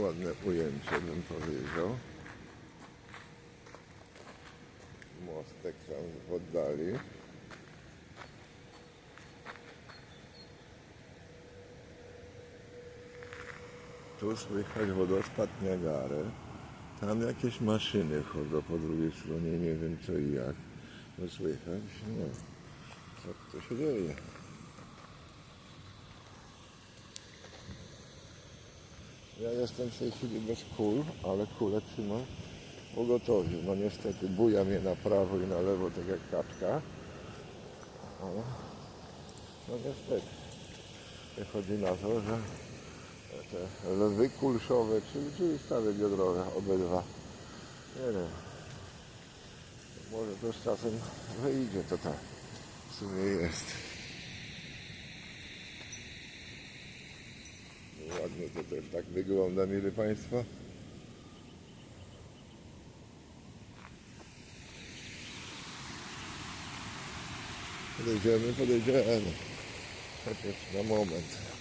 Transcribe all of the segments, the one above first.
Ładne ujęcie bym powiedział. Mostek tam w oddali. Tu słychać wodospad Niagary. Tam jakieś maszyny chodzą po drugiej stronie, nie wiem co i jak. No słychać, no. Co to się dzieje? Ja jestem w tej chwili bez kul, ale kule trzymam w pogotowiu. No niestety buja mnie na prawo i na lewo tak jak kaczka. Ale, no niestety. Wychodzi na to, że te lwy kulszowe, czyli, czyli stawy biodrowe, obydwa. Nie wiem. Może to z czasem wyjdzie, to tak w sumie jest. Ładnie to też tak wygląda, mieli Państwo. Podejdziemy, podejdziemy. Chociaż na moment.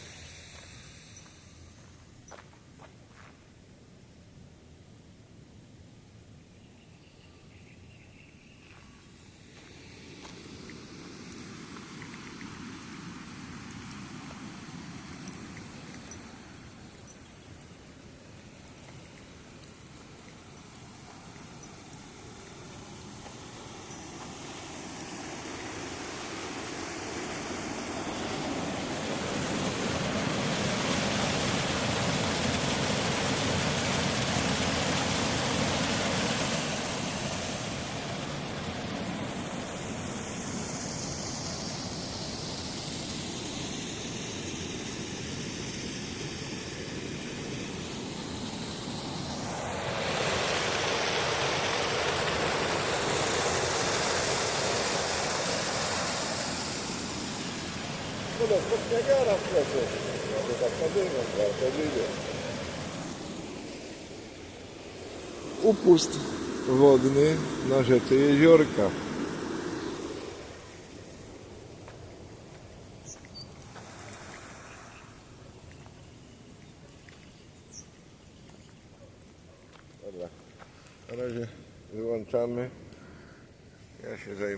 To jest Niagara przecież. No to tak nazywa, prawdziwie. Upust wodny na rzece Jeziorka. Dobra, na razie wyłączamy. Ja się zajmę.